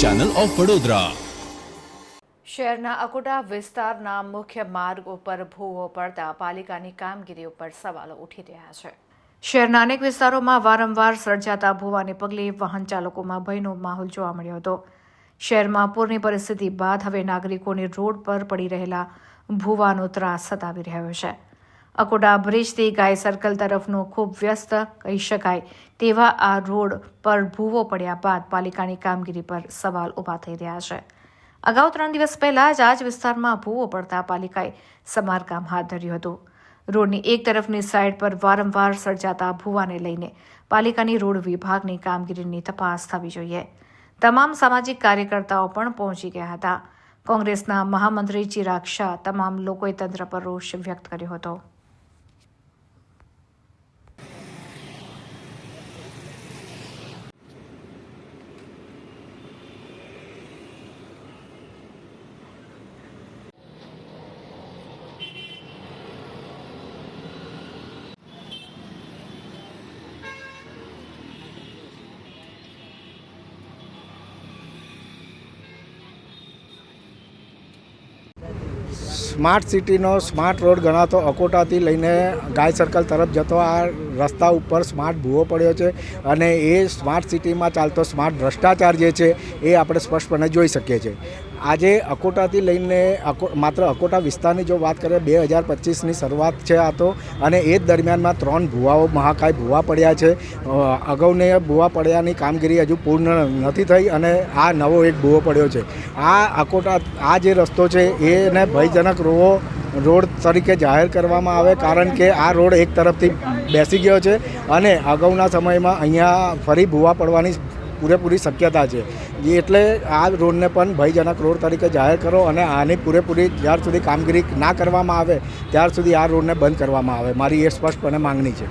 Channel of Vadodara શહેરના અકોટા વિસ્તારના મુખ્ય માર્ગ ઉપર ભૂવો પડતા પાલિકાની કામગીરી ઉપર સવાલો ઉઠી રહ્યા છે. શહેરના અનેક વિસ્તારોમાં વારંવાર સર્જાતા ભૂવાને પગલે વાહન ચાલકોમાં ભયનો માહોલ જોવા મળ્યો હતો. શહેરમાં પૂરની પરિસ્થિતિ બાદ હવે નાગરિકોને રોડ પર પડી રહેલા ભૂવાનો ત્રાસ સતાવી રહ્યો છે. અકોટા બ્રિજથી ગાય સર્કલ તરફનો ખૂબ વ્યસ્ત કહી શકાય, તેવા આ રોડ પર ભૂવો પડ્યા બાદ પાલિકાની કામગીરી પર સવાલ ઊભા થઈ રહ્યા છે. અગાઉ ત્રણ દિવસ પહેલાં જ આ જ વિસ્તારમાં ભૂવો પડતા પાલિકાએ સમારકામ હાથ ધર્યું હતું. રોડની એક તરફની સાઈડ પર વારંવાર સર્જાતા ભૂવાને લઈને પાલિકાની રોડ વિભાગની કામગીરીની તપાસ થવી જોઈએ. તમામ સામાજિક કાર્યકર્તાઓ પણ પહોંચી ગયા હતા. કોંગ્રેસના મહામંત્રી ચિરાગ શાહ તમામ લોકોએ તંત્ર પર રોષ વ્યક્ત કર્યો હતો. સ્માર્ટ સિટીનો સ્માર્ટ રોડ ગણાતો અકોટાથી લઈને ગાય સર્કલ તરફ જતો આ રસ્તા ઉપર સ્માર્ટ ભૂવો પડ્યો છે અને એ સ્માર્ટ સિટીમાં ચાલતો સ્માર્ટ ભ્રષ્ટાચાર જે છે એ આપણે સ્પષ્ટપણે જોઈ શકીએ છીએ. આજે અકોટાથી લઈને માત્ર અકોટા વિસ્તારની જો વાત કરીએ, બે હજાર પચીસની શરૂઆત છે આ તો અને એ જ દરમિયાનમાં ત્રણ ભૂવાઓ મહાકાય ભૂવા પડ્યા છે. અગાઉને ભૂવા પડ્યાની કામગીરી હજુ પૂર્ણ નથી થઈ અને આ નવો એક ભૂવો પડ્યો છે. આ અકોટા, આ જે રસ્તો છે એને ભયજનક રોવો રોડ તરીકે જાહેર કરવામાં આવે કારણ કે આ રોડ એક તરફથી બેસી ગયો છે અને અગાઉના સમયમાં અહીંયા ફરી ભૂવા પડવાની પૂરેપૂરી શક્યતા છે. એટલે આ રોડને પણ ભયજનક રોડ તરીકે જાહેર કરો અને આની પૂરેપૂરી જ્યાર સુધી કામગીરી ના કરવામાં આવે, ત્યાર સુધી આ રોડને બંધ કરવામાં આવે. મારી એ સ્પષ્ટપણે માંગણી છે.